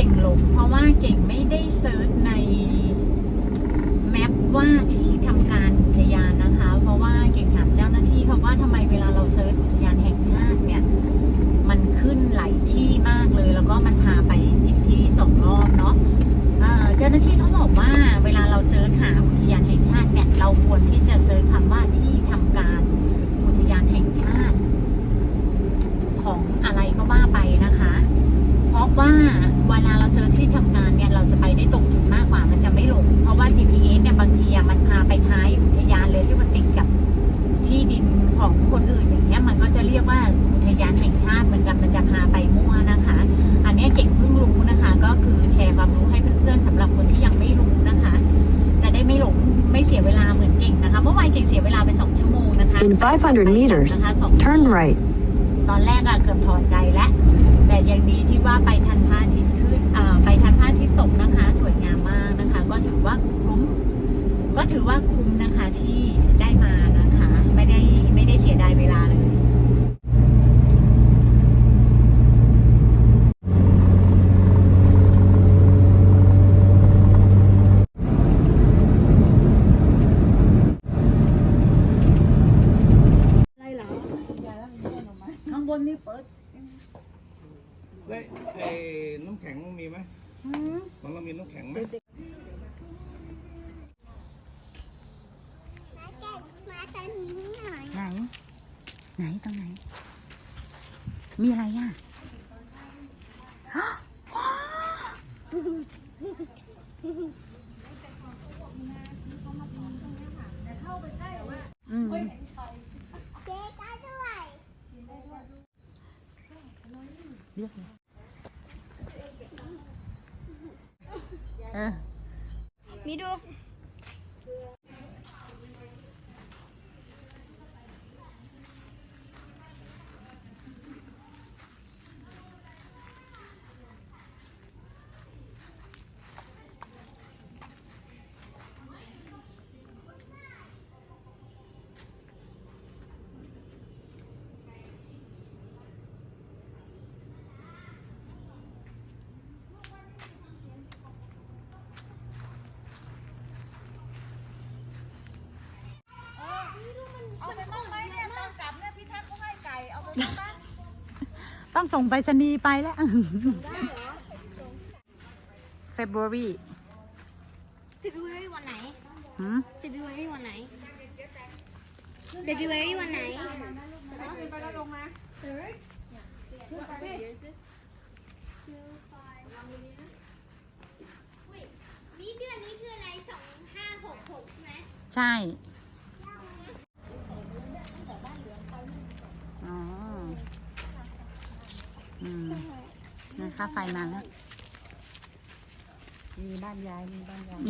ก่งหลงเพราะว่าเก่งไม่ได้เซิร์ชในแมปว่าที่ทำการอุทยานนะคะ เพราะว่าเก่งถามเจ้าหน้าที่เขาว่าทำไมเวลาเราเซิร์ชอุทยานแห่งชาติเนี่ย มันขึ้นหลายที่มากเลย แล้วก็มันพาไปผิดที่สองรอบเนาะเจ้าหน้าที่เขาบอกว่าเวลาเราเซิร์ชหาอุทยานแห่งชาติเนี่ยเราควรที่จะเซิร์ชคำว่าที่ทำการอุทยานแห่งชาติ ของอะไรก็ว่าไปนะคะ ราะว่าเวลาเราเซิร์ชที่ทำการเนี่ยเราจะไปได้ตรงจุดมากกว่ามันจะไม่หลง เพราะว่า GPS เนี่ยบางทีมันพาไปท้ายอุทยานเลยซึ่งมันติดกับที่ดินของคนอื่นอย่างเงี้ยมันก็จะเรียกว่าอุทยานแห่งชาติเหมือนกันมันจะพาไปมั่วนะคะ อันนี้เก่งเพิ่งรู้นะคะ ก็คือแชร์ความรู้ให้เพื่อนๆสำหรับคนที่ยังไม่รู้นะคะ จะได้ไม่หลงไม่เสียเวลาเหมือนเก่งนะคะเมื่อวานเก่งเสียเวลาไปสองชั่วโมงนะคะ In 500 meters, นะคะ turn right. ตอนแรกอะเกือบถอดใจแล้ว แต่ยังดีที่ว่าไปทันพระอาทิตย์ขึ้นไปทันพระอาทิตย์ตกนะคะ สวยงามมากนะคะ ก็ถือว่าคุ้มก็ถือว่าคุ้มนะคะที่ได้มานะคะ ไม่ได้ไม่ได้เสียดายเวลาเลย ข้างบนนี่เปิด ได้ไอ้น้ำแข็งมีไหมมันเรามีน้ำแข็งไหม มาตอนนี้หน่อย ไหน ไหนตรงไหน มีอะไรอะอืมเจ๊ก็ด้วยเรียกเลยเออมีดู เอาไปบ้างไหมเนี่ยตอนกลับเนี่ยพี่ทักเขาให้ไก่ เอาไปบ้างปะ ต้องส่งไปรษณีย์ไปแล้ว February เฟบรุรีวันไหนหืมเฟบรุรีวันไหนเฟบรุรีวันไหนไปแล้วลงมานี่เดือนนี้คืออะไรสองห้าหกหกใช่ไหม ใช่ อ๋อ อืมนั่น ค่าไฟมาแล้ว มีบ้านยาย มีบ้านยาย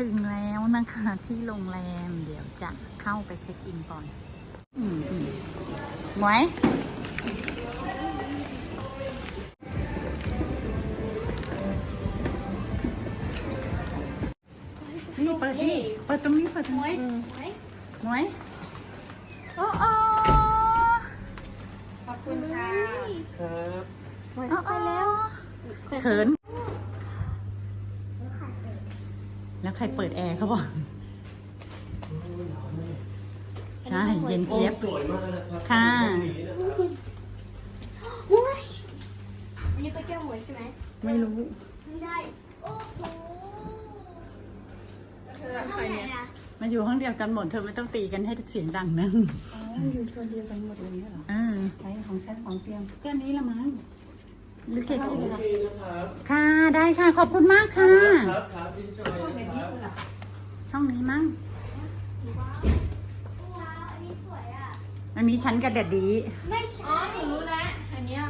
ถึงแล้วนะคะที่โรงแรมเดี๋ยวจะเข้าไปเช็คอินก่อนอืมอืมหมวยนี่เปิดนี่เปิดตรงนี้เปิดตรงโอ้ยนี้โอ้ยหมวยโอ้โอ้ขอบคุณค่ะครับโอ้โอ้เขิน แล้วใครเปิดแอร์เขาบอก ใช่ เย็นเจี๊ยบ สวยมากนะครับค่ะ ตรงนี้นะครับโอ้ยอันนี้เป็นแก้วหมวยใช่ไหมไม่รู้ ไม่ใช่ โอ้โหเท่าไหร่อะมาอยู่ห้องเดียวกันหมด เธอไม่ต้องตีกันให้เสียงดังนะอ๋ออยู่โซนเดียวกันหมดเลยเนี่ยเหรออ่าใช้ของชั้นสองเตียงแก้วนี้ละมั้ง หรือเกศค่ะได้ค่ะ ขอบคุณมากค่ะ ครับครับพี่จอยนะครับห้องนี้มั้งว้าวอันนี้สวยอะมันมีชั้นกระเด็ดดี ไม่ใช่ อ๋อหนูรู้แล้วอันเนี้ย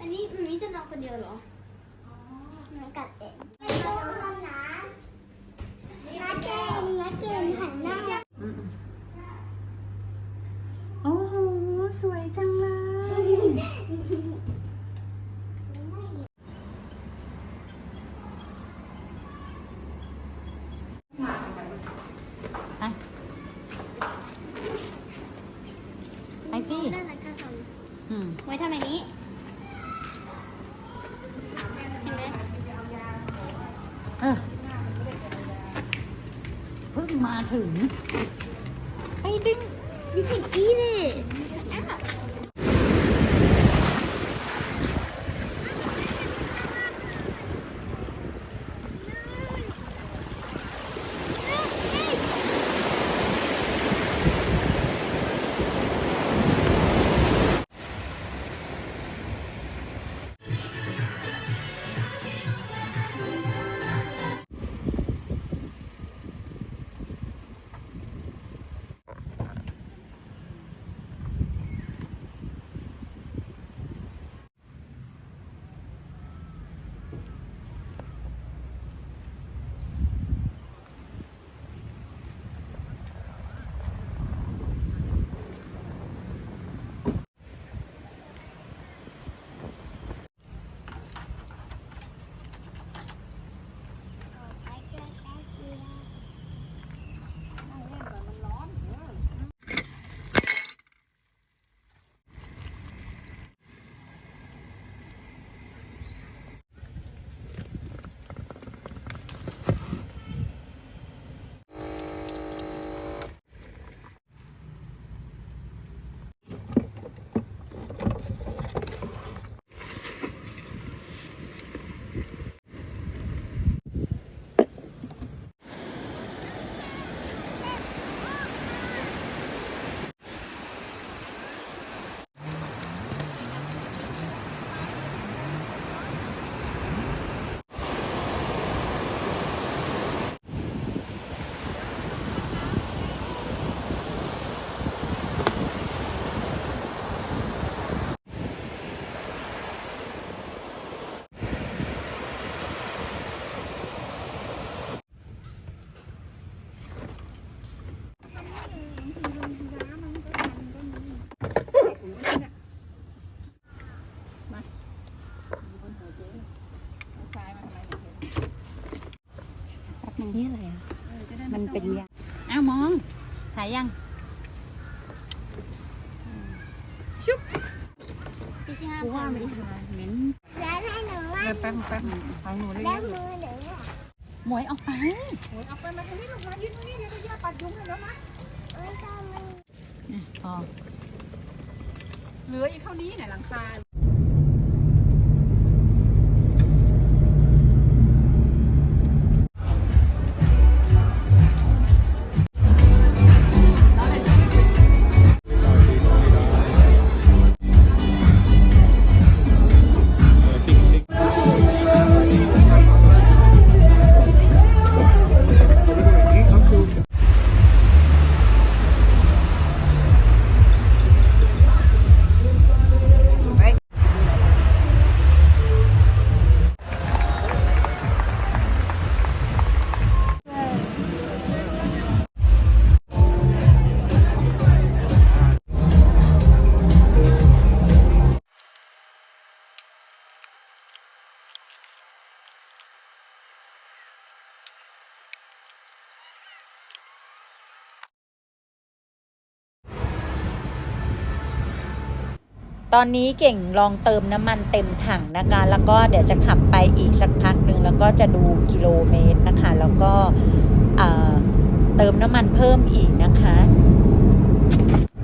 อันนี้มันมีจะนอนคนเดียวเหรออ๋อมันกัดเองไม่ต้องทำนะนักเกมนักเกมหันหน้า โอ้โห สวยจังเลย ไปไปสิน่ารักค่ะทอืมำไว้ทำแบบนี้ เห็นไหมเออเพิ่งมาถึงไปดึง You can eat it. นึงนี่อะไรอะ มันเป็นยาอ้าวมอง ถ่ายยังพี่ชิฮากูว่าไม่ได้ถ่ายเหม็นแล้วให้หนูว่าเออแป๊บแป๊บฟังหนูได้แล้วยินมือหนูอะหมวยออกไปเอาไปมาทางนี้ลูกมายืนตรงนี้เดี๋ยวจะย่าปัดยุงให้แล้วนะไม่ต้องมันพอเหลืออีกเท่านี้เนี่ยหลังคา ตอนนี้เก่งลองเติมน้ำมันเต็มถังนะคะ แล้วก็เดี๋ยวจะขับไปอีกสักพักหนึ่งแล้วก็จะดูกิโลเมตรนะคะ แล้วก็เติมน้ำมันเพิ่มอีกนะคะ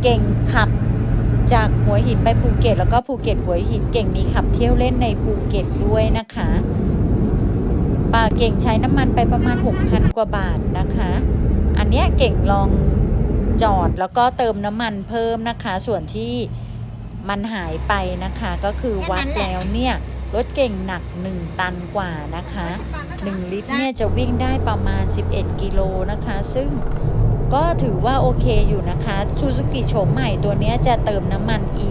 เก่งขับจากหัวหินไปภูเก็ต แล้วก็ภูเก็ตหัวหินเก่งมีขับเที่ยวเล่นในภูเก็ตด้วยนะคะป่าเก่งใช้น้ำมันไปประมาณ 6,000 กว่าบาทนะคะ อันเนี้ยเก่งลองจอดแล้วก็เติมน้ำมันเพิ่มนะคะ ส่วนที่ มันหายไปนะคะ ก็คือวัดแล้วเนี่ยรถเก่งหนัก 1 ตันกว่านะคะ 1 ลิตรเนี่ยจะวิ่งได้ประมาณ 11 กิโลนะคะ ซึ่งก็ถือว่าโอเคอยู่นะคะซูซูกิโฉมใหม่ตัวนี้จะเติมน้ำมัน e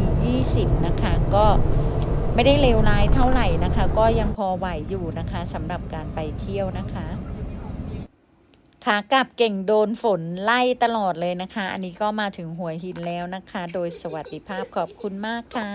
2 0นะคะ ก็ไม่ได้เลวร้ายเท่าไหร่นะคะ ก็ยังพอไหวอยู่นะคะสำหรับการไปเที่ยวนะคะ ขากลับเก่งโดนฝนไล่ตลอดเลยนะคะ อันนี้ก็มาถึงหัวหินแล้วนะคะ โดยสวัสดิภาพขอบคุณมากค่ะ